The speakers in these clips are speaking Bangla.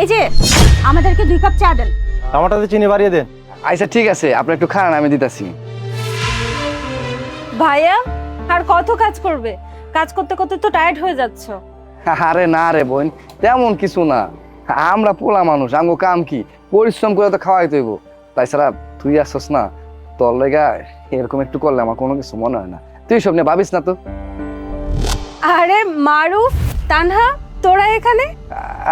এই যে আমাদেরকে দুই কাপ চা দেন। টমাটোতে চিনি বাড়িয়ে দেন। আচ্ছা ঠিক আছে আপনি একটু খান আমি দিতেছি। ভাইয়া আর কত কাজ করবে? কাজ করতে করতে তো টায়ার্ড হয়ে যাচ্ছ। আরে না রে বোন তেমন কিছু না। আমরা পোলা মানুষ আঙ্গো কাম কি? পরিশ্রম করে তো খাওয়াই তৈব তাছাড়া তুই আসছস না তোর লেগা এরকম একটু করলে আমার কোনো কিছু মনে হয় না। তুই সব নিয়ে ভাবিস না তো? আরে মারুফ তানহা তোরা এখানে?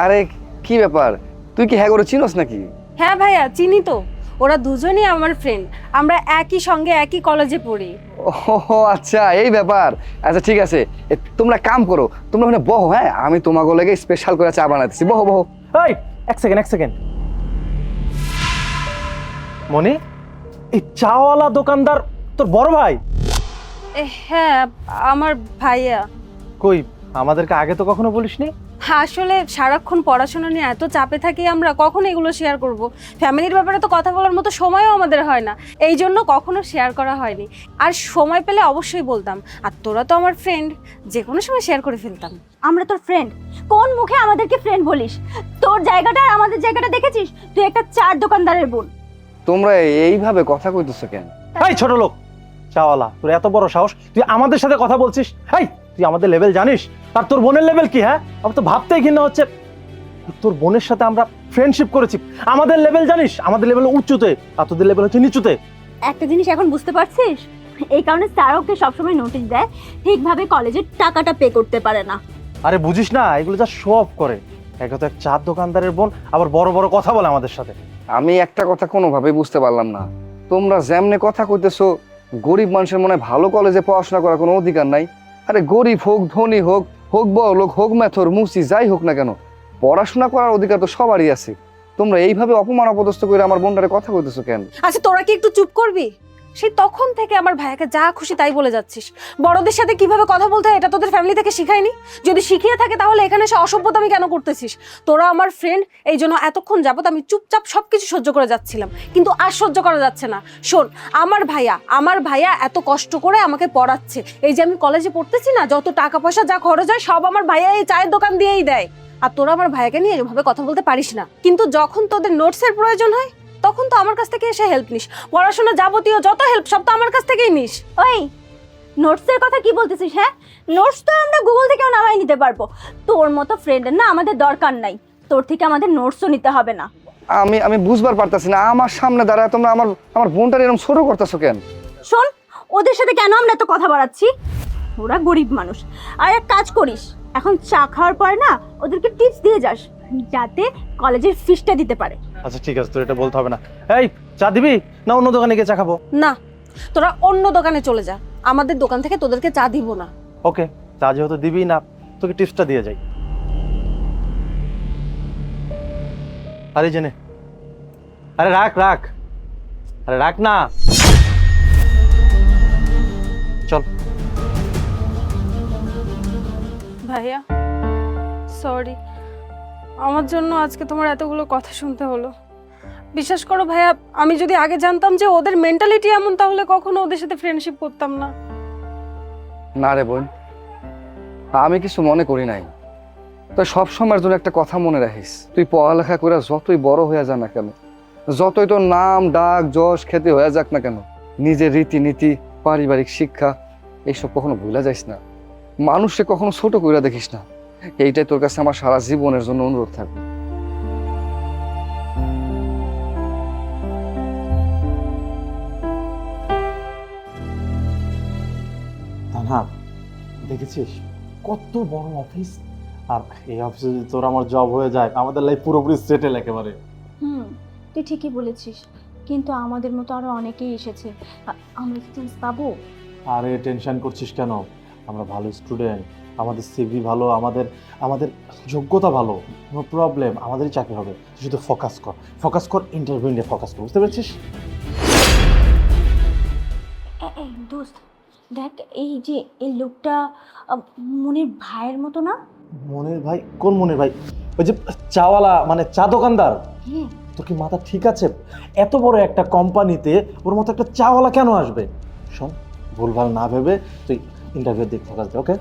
আরে কি ব্যাপার? তুই কি হ্যাঁ করে চিনস নাকি? হ্যাঁ ভাইয়া চিনি তো। ওরা দুজনই আমার ফ্রেন্ড আমরা একই সঙ্গে একই কলেজে পড়ি। ও আচ্ছা এই ব্যাপার। আচ্ছা ঠিক আছে। এ, তোমরা কাম করো তোমরা ওখানে বহো হ্যাঁ? আমি তোমাকে লেগে স্পেশাল করে চা বানাতেছি বহো বহো। এই এক সেকেন্ড এক সেকেন্ড মনি এই চাওয়ালা দোকানদার তোর বড় ভাই? এ, হ্যাঁ আমার ভাইয়া। কই আমাদেরকে আগে তো কখনো বলিসনি? আসলে সারাক্ষণ পড়াশোনা নিয়ে এত চাপে থাকি আমরা কখন এগুলো শেয়ার করব? ফ্যামিলির ব্যাপারে তো কথা বলার মতো সময়ও আমাদের হয় না। এই জন্য কখনো শেয়ার করা হয়নি। আর সময় পেলে অবশ্যই বলতাম আর তোরা তো আমার ফ্রেন্ড যে কোনো সময় শেয়ার করে ফেলতাম। আমরা তোর ফ্রেন্ড কোন মুখে আমাদেরকে ফ্রেন্ড বলিস? তোর জায়গাটা আর আমাদের জায়গাটা দেখেছিস? তুই একটা চার দোকানদারের বোন। তোমরা এইভাবে কথা কইতেছো কেন? এই ছোট লোক চাওয়ালা তোর এত বড় সাহস তুই আমাদের সাথে কথা বলছিস? হেই তুই আমাদের লেভেল জানিস? আর তোর বোনের লেভেল কি হ্যাঁ? আমার তো ভাবতেই ঘৃণা হচ্ছে। তোর বোনের সাথে আমরা ফ্রেন্ডশিপ করেছি। আমাদের লেভেল জানিস? আমাদের লেভেল উঁচুতে আর তোদের লেভেল হচ্ছে নিচুতে। একটা জিনিস এখন বুঝতে পারছিস? এই কারণে স্যার ওকে সবসময় নোটিশ দেয় ঠিকভাবে কলেজের টাকাটা পে করতে পারে না। আরে বুঝিস না এগুলো যা শো অফ করে। একে তো এক চার দোকানদারের বোন আবার বড় বড় কথা বলে আমাদের সাথে। আমি একটা কথা কোনোভাবেই বুঝতে পারলাম না। তোমরা যেমনে কথা কইতেছো গরিব মানুষের মনে হয় ভালো কলেজে পড়াশোনা করার কোনো অধিকার নাই। আরে গরিব হোক ধনী হোক হোক বড় লোক, হোক ম্যাথর, মুসি, যাই হোক না কেন, পড়াশোনা করার অধিকার তো সবারই আছে। তোমরা এইভাবে অপমান অপদস্থ করে আমার বোনটারে কথা বলতেছো কেন? আচ্ছা তোরা কি একটু চুপ করবি? সেই তখন থেকে আমার ভাইয়াকে যা খুশি তাই বলে যাচ্ছিস। বড়দের সাথে কীভাবে কথা বলতে হয় এটা তোদের ফ্যামিলি থেকে শিখায়নি? যদি শিখিয়ে থাকে তাহলে এখানে এসে অসভ্যতা আমি কেন করতেছিস? তোরা আমার ফ্রেন্ড এই জন্য এতক্ষণ যাবত আমি চুপচাপ সব কিছু সহ্য করে যাচ্ছিলাম। কিন্তু আর সহ্য করা যাচ্ছে না। শোন, আমার ভাইয়া আমার ভাইয়া এত কষ্ট করে আমাকে পড়াচ্ছে। এই যে আমি কলেজে পড়তেছি না, যত টাকা পয়সা যা খরচ হয় সব আমার ভাইয়া এই চায়ের দোকান দিয়েই দেয়। আর তোরা আমার ভাইয়াকে নিয়ে এভাবে কথা বলতে পারিস না। কিন্তু যখন তোদের নোটসের প্রয়োজন হয় তখন তো আমার কাছ থেকে এসে হেল্প নিস। পড়াশোনা যাবতীয় যত হেল্প সব তো আমার কাছ থেকেই নিস। ওই নোটসের কথা কি বলতেছিস হ্যাঁ? নোটস তো আমরা গুগল থেকেও নামাই নিতে পারব। তোর মতো ফ্রেন্ডের না আমাদের দরকার নাই। তোর থেকে আমাদের নোটসও নিতে হবে না। আমি আমি বুঝবার পারতাছি না। আমার সামনে দাঁড়ায় তোমরা আমার আমার বোনটার এরকম ছোট করতেছো কেন? শোন ওদের সাথে কেন আমরা এত কথা বাড়াচ্ছি? ওরা গরিব মানুষ। আর এক কাজ করিস এখন চা খাওয়ার পরে না ওদেরকে টিপস দিয়ে যাস যাতে কলেজের ফিসটা দিতে পারে। আচ্ছা ঠিক আছে তোর এটা বলতে হবে না। এই চা দিবি? না অন্য দোকানে গিয়ে চা খাব? না তোরা অন্য দোকানে চলে যা। আমাদের দোকান থেকে তোদেরকে চা দিব না। ওকে চা যেহেতু দিবি না তোকে টিপসটা দিয়ে যাই। আরে জেনে। আরে রাখ রাখ। আরে রাখ না। চল। ভাইয়া সরি। আমার জন্য আজকে তোমার এতগুলো কথা শুনতে হলো। বিশ্বাস করো ভাইয়া, আমি যদি আগে জানতাম যে ওদের মেন্টালিটি এমন, তাহলে কখনো ওদের সাথে ফ্রেন্ডশিপ করতাম না। না রে বোন, আমি কিছু মনে করি নাই। তো সব সময়ের জন্য একটা কথা মনে রাখিস। তুই পড়ালেখা করে যতই বড় হয়ে যা না কেন, যতই তোর নাম, ডাক, যশ, খ্যাতি হয়ে যাক না কেন, নিজের রীতিনীতি, পারিবারিক শিক্ষা, এইসব কখনো ভুলে যাইস না। মানুষকে কখনো ছোট করে দেখিস না। এইটাই তোর কাছে আমার সারা জীবনের জন্য অনুরোধ থাকবে। দেখেছিস? কত বড় অফিস। আর এই অফিসে যদি তোর আমার জব হয়ে যায় আমাদের লাইফ পুরোপুরি সেটেল একেবারে। হুম তুই ঠিকই বলেছিস। কিন্তু আমাদের মতো আরও অনেকেই এসেছে। আমরা কি চান্স পাবো? আরে টেনশন করছিস কেন? আমরা ভালো স্টুডেন্ট আমাদের সিভি ভালো আমাদের আমাদের যোগ্যতা ভালো নো প্রবলেম আমাদেরই চাকরি হবে। তুই শুধু ফোকাস কর। ফোকাস কর ইন্টারভিউ নিয়ে ফোকাস কর বুঝতে পেরেছিস? দোস্ত দেখ এই যে এই লোকটা মনির ভাইয়ের মতো না? মনের ভাই? কোন মনের ভাই? ওই যে চাওয়ালা মানে চা দোকানদার? হ্যাঁ। তোর কি মাথা ঠিক আছে? এত বড় একটা কোম্পানিতে ওর মতো একটা চাওয়ালা কেন আসবে? শোন ভুলভাল না ভেবে তুই ইন্টারভিউ দিক ফোকাস দে ওকে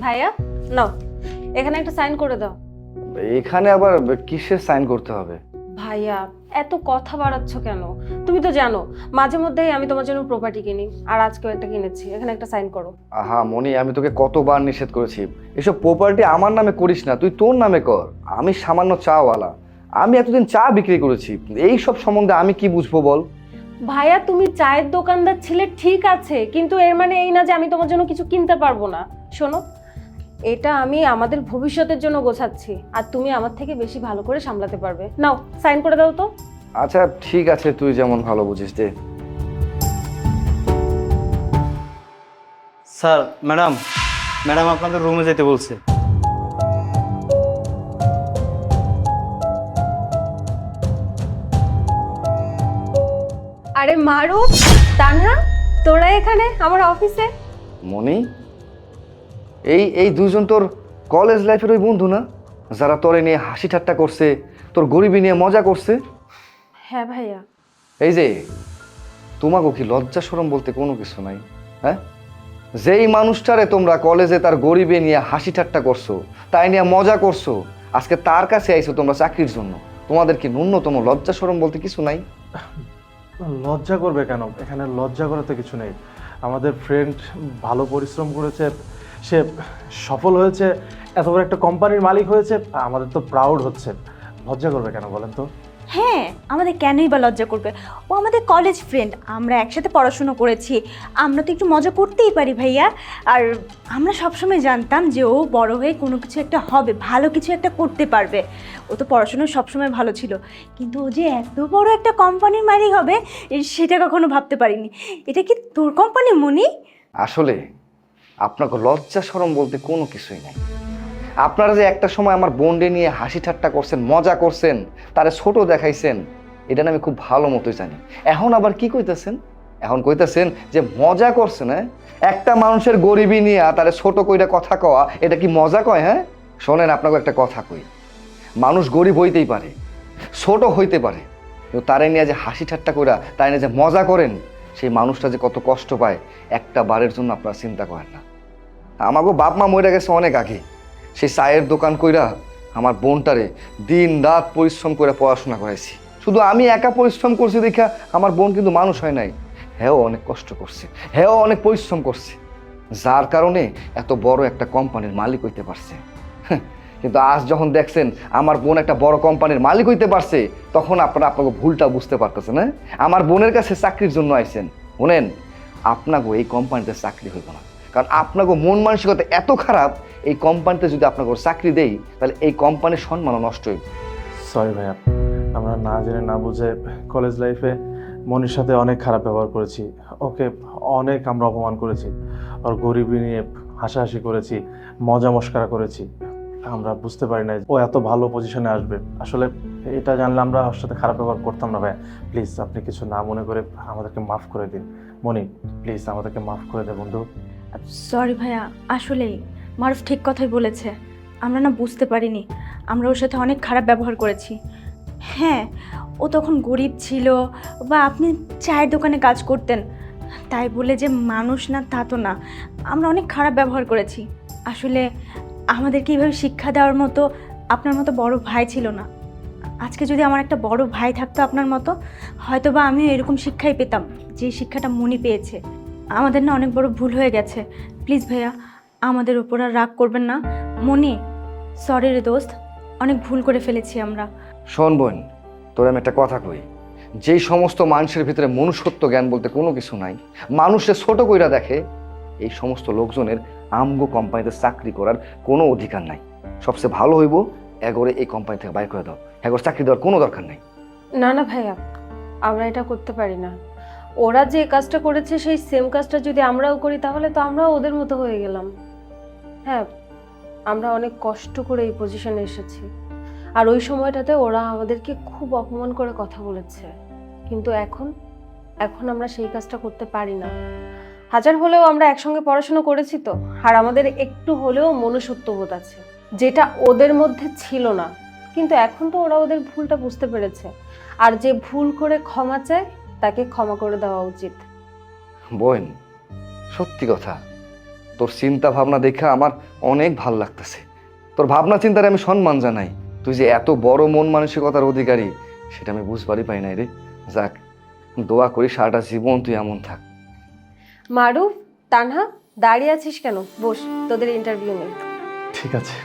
ভাইয়া? নাও। এখানে একটা সাইন করে দাও। এখানে আবার কিসের সাইন করতে হবে? ভাইয়া এত কথা বাড়াচ্ছ কেন? তুমি তো জানো মাঝে মধ্যেই আমি তোমার জন্য প্রপার্টি কিনি আর আজকেও একটা কিনেছি। এখানে একটা সাইন করো। আহা মনি আমি তোকে কতবার নিষেধ করেছি। এসব প্রপার্টি আমার নামে করিস না তুই তোর নামে কর। আমি সামান্য চাওয়ালা। আমি এতদিন চা বিক্রি করেছি। এই সব সম্বন্ধে আমি কি বুঝব বল? ভাইয়া তুমি চায়ের দোকানদার ছিলে ঠিক আছে কিন্তু এর মানে এই না যে আমি তোমার জন্য কিছু কিনতে পারব না। শোনো এটা আমি আমাদের ভবিষ্যতের জন্য গোছাচ্ছি আর তুমি আমার থেকে বেশি ভালো করে সামলাতে পারবে। নাও সাইন করে দাও তো। আচ্ছা ঠিক আছে তুই যেমন ভালো বুঝিস দে। স্যার ম্যাডাম ম্যাডাম আপনাদের রুমে যেতে বলছে। আরে মারু তানহা তোরা এখানে আমার অফিসে? মনি এই এই দুজন তোর কলেজ লাইফের ওই বন্ধু না? যারা তোরে নিয়ে হাসি ঠাট্টা করছে তোর গরিবী নিয়ে মজা করছে? হ্যাঁ ভাইয়া। এই যে তোমাকে কি লজ্জা সরম বলতে কোনো কিছু নাই হ্যাঁ? যেই মানুষটারে তোমরা কলেজে তার গরিবে নিয়ে হাসি ঠাট্টা করছ তাই নিয়ে মজা করছ আজকে তার কাছে আইছো তোমরা চাকরির জন্য। তোমাদের কি ন্যূনতম লজ্জা সরম বলতে কিছু নাই? লজ্জা করবে কেন? এখানে লজ্জা করার তো কিছু নেই। আমাদের ফ্রেন্ড ভালো পরিশ্রম করেছে, সে সফল হয়েছে, এত বড় একটা কোম্পানির মালিক হয়েছে, আমাদের তো প্রাউড হচ্ছে। লজ্জা করবে কেন বলেন তো? হ্যাঁ আমাদের কেনই বা লজ্জা করবে? ও আমাদের কলেজ ফ্রেন্ড আমরা একসাথে পড়াশুনো করেছি। আমরা তো একটু মজা করতেই পারি ভাইয়া। আর আমরা সবসময় জানতাম যে ও বড় হয়ে কোনো কিছু একটা হবে, ভালো কিছু একটা করতে পারবে। ও তো পড়াশোনায় সবসময় ভালো ছিল। কিন্তু ও যে এত বড় একটা কোম্পানির মালিক হবে সেটা কখনো ভাবতে পারিনি। এটা কি তোর কোম্পানি মনি? আসলে আপনাকে লজ্জা সরম বলতে কোনো কিছুই নাই। আপনারা যে একটা সময় আমার বোনডে নিয়ে হাসি ঠাট্টা করছেন, মজা করছেন, তারে ছোট দেখাইছেন, এটা আমি খুব ভালো মতোই জানি। এখন আবার কি কইতেছেন? এখন কইতেছেন যে মজা করছেন হ্যাঁ? একটা মানুষের গরিবী নিয়ে তারে ছোট কইরা কথা কওয়া, এটা কি মজা কয় হ্যাঁ? শোনেন, আপনাকে একটা কথা কই। মানুষ গরিব হইতেই পারে, ছোট হইতে পারে, কিন্তু তারে নিয়ে যে হাসি ঠাট্টা কইরা তাই নিয়ে যে মজা করেন, সেই মানুষটা যে কত কষ্ট পায়, একটা বারের জন্য আপনারা চিন্তা করেন না। আমাকে বাপ মা মরে গেছে অনেক আগে। সেই চায়ের দোকান কইরা আমার বোনটারে দিন রাত পরিশ্রম করে পড়াশোনা করাইছি। শুধু আমি একা পরিশ্রম করছি দেখা আমার বোন কিন্তু মানুষ হয় নাই। হ্যাঁ অনেক কষ্ট করছে হ্যাঁ অনেক পরিশ্রম করছে। যার কারণে এত বড় একটা কোম্পানির মালিক হইতে পারছে। হ্যাঁ, কিন্তু আজ যখন দেখছেন আমার বোন একটা বড় কোম্পানির মালিক হইতে পারছে তখন আপনারা আপনাকে ভুলটা বুঝতে পারতেছেন হ্যাঁ? আমার বোনের কাছে চাকরির জন্য আইছেন। শুনেন আপনাকে এই কোম্পানিতে চাকরি হইব না। কারণ আপনাকে মন মানসিকতা এত খারাপ, এই কোম্পানিতে যদি আপনাকে চাকরি দেই, তাহলে এই কোম্পানির সম্মানও নষ্ট হইব। সরি ভাইয়া, আমরা না জেনে না বুঝে কলেজ লাইফে মনির সাথে অনেক খারাপ ব্যবহার করেছি। ওকে অনেক আমরা অপমান করেছি। ওর গরিবী নিয়ে হাসাহাসি করেছি, মজা মস্করা করেছি। আমরা বুঝতে পারি না ও এত ভালো পজিশনে আসবে। আসলে এটা জানলে আমরা ওর সাথে খারাপ ব্যবহার করতাম না ভাইয়া। প্লিজ আপনি কিছু না মনে করে আমাদেরকে মাফ করে দিন। মনি প্লিজ আমাদেরকে মাফ করে দে বন্ধু। সরি ভাইয়া, আসলেই। মারুফ ঠিক কথাই বলেছে। আমরা না বুঝতে পারিনি। আমরা ওর সাথে অনেক খারাপ ব্যবহার করেছি। হ্যাঁ ও তখন গরিব ছিল বা আপনি চায়ের দোকানে কাজ করতেন। তাই বলে যে মানুষ না, তা তো না। আমরা অনেক খারাপ ব্যবহার করেছি। আসলে আমাদেরকে এইভাবে শিক্ষা দেওয়ার মতো আপনার মতো বড় ভাই ছিল না? আজকে যদি আমার একটা বড় ভাই থাকতো আপনার মতো হয়তো বা আমিও এরকম শিক্ষাই পেতাম, যে শিক্ষাটা মনি পেয়েছে। আমাদের না অনেক বড় ভুল হয়ে গেছে। প্লিজ ভাইয়া আমাদের উপর আর রাগ করবেন না। মনি সরি রে দোস্ত অনেক ভুল করে ফেলেছি আমরা। শোন বোন তোর আমি একটা কথা কই। যেই সমস্ত মানুষের ভিতরে মনুষ্যত্ব জ্ঞান বলতে কোনো কিছু নাই মানুষের ছোট কইরা দেখে এই সমস্ত লোকজনের আমগো কোম্পানিতে চাকরি করার কোনো অধিকার নাই। সবচেয়ে ভালো হইব এগোরে এই কোম্পানি থেকে বাইর করে দাও। এগোর চাকরি দেওয়ার কোনো দরকার নাই। না না ভাইয়া আমরা এটা করতে পারি না। ওরা যে কাজটা করেছে, সেই সেম কাজটা যদি আমরাও করি, তাহলে তো আমরাও ওদের মতো হয়ে গেলাম। হ্যাঁ আমরা অনেক কষ্ট করে এই পজিশনে এসেছি। আর ওই সময়টাতে ওরা আমাদেরকে খুব অপমান করে কথা বলেছে। কিন্তু এখন এখন আমরা সেই কাজটা করতে পারি না। হাজার হলেও আমরা একসঙ্গে পড়াশোনা করেছি তো, আর আমাদের একটু হলেও মনুষ্যত্ববোধ আছে, যেটা ওদের মধ্যে ছিল না। কিন্তু এখন তো ওরা ওদের ভুলটা বুঝতে পেরেছে। আর যে ভুল করে ক্ষমা চায় তাকে ক্ষমা করে দেওয়া উচিত। বোন সত্যি কথা তোর চিন্তা ভাবনা দেখে আমার অনেক ভালো লাগতেছে। তোর ভাবনা চিন্তার আমি সম্মান জানাই। তুই যে এত বড় মন মানসিকতার অধিকারী সেটা আমি বুঝবারই পাই নাই রে। যাক দোয়া করি সারাটা জীবন তুই এমন থাক। মারুফ তানহা দাঁড়িয়ে আছিস কেন? বস তোদের ইন্টারভিউ নেই ঠিক আছে।